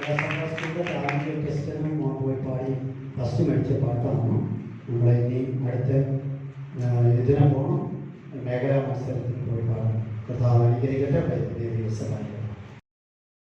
ദേശം ക്ലാസ്സിന്റെ താളാഞ്ചി ഓർക്കസ്ട്രനും പോയി പാടി ഫസ്റ്റ് മേടിച്ച പാട്ടാണ്. നമ്മളെ ഇനി അടുത്ത് ഇതിനെ പോകണം മേഖലാ മത്സരത്തിന് പോയി പാടാം. കഥാ അനുകരിക്കട്ടെ ദിവസമായി